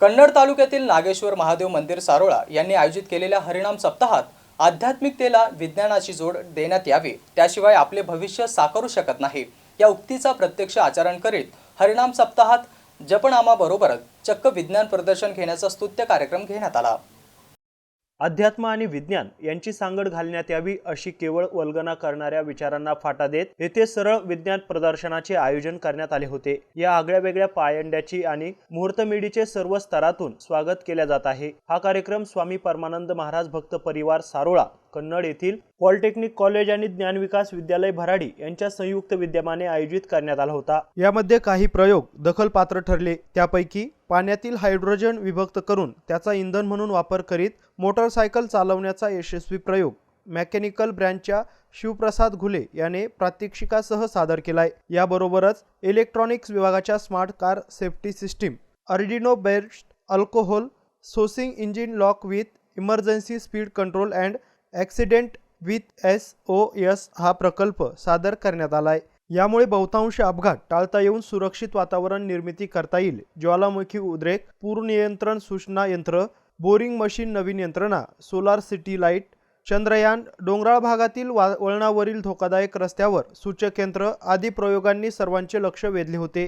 कन्नड तालुक्यातील नागेश्वर महादेव मंदिर सारोळा यांनी आयोजित केलेल्या हरिणाम सप्ताहात आध्यात्मिकतेला विज्ञानाची जोड देण्यात यावी त्याशिवाय आपले भविष्य साकारू शकत नाही. या उक्तीचा प्रत्यक्ष आचरण करीत हरिणाम सप्ताहात जपनामाबरोबरच चक्क विज्ञान प्रदर्शन घेण्याचा स्तुत्य कार्यक्रम घेण्यात आला. अध्यात्म आणि विज्ञान यांची सांगड घालण्यात यावी अशी केवळ वल्गना करणाऱ्या विचारांना फाटा देत येथे सरळ विज्ञान प्रदर्शनाचे आयोजन करण्यात आले होते. या आगळ्या वेगळ्या पायंड्याची आणि मुहूर्तमेढीचे सर्व स्तरातून स्वागत केले जात आहे. हा कार्यक्रम स्वामी परमानंद महाराज भक्त परिवार सारोळा कन्नड येथील पॉलिटेक्निक कॉलेज आणि ज्ञानविकास विद्यालय भराडी यांच्या संयुक्त विद्यमाने आयोजित करण्यात आला होता. यामध्ये काही प्रयोग दखलपात्र ठरले. त्यापैकी पाण्यातील हायड्रोजन विभक्त करून त्याचा इंधन म्हणून वापर करीत मोटरसायकल चालवण्याचा यशस्वी प्रयोग मेकॅनिकल ब्रँचच्या शिवप्रसाद घुले याने प्रात्यक्षिकासह सादर केलाय. याबरोबरच इलेक्ट्रॉनिक्स विभागाच्या smart car safety system Arduino based alcohol sensing engine lock with emergency speed control and accident with S O S हा प्रकल्प सादर करण्यात आलाय. यामुळे बहुतांश अपघात टाळता येऊन सुरक्षित वातावरण निर्मिती करता येईल. ज्वालामुखी उद्रेक पूर नियंत्रण सूचना यंत्र बोरिंग मशीन नवीन यंत्रणा सोलार सिटी लाइट चंद्रयान डोंगराळ भागातील वा वळणावरील धोकादायक रस्त्यावर सूचक यंत्र आदी प्रयोगांनी सर्वांचे लक्ष वेधले होते.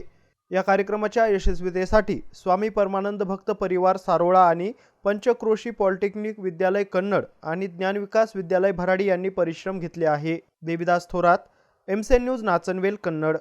या कार्यक्रमाच्या यशस्वीतेसाठी स्वामी परमानंद भक्त परिवार सारोळा आणि पंचक्रोशी पॉलिटेक्निक विद्यालय कन्नड आणि ज्ञानविकास विद्यालय भराडी यांनी परिश्रम घेतले आहे. देविदास थोरात एमसेन न्यूज नाचनवेल कन्नड.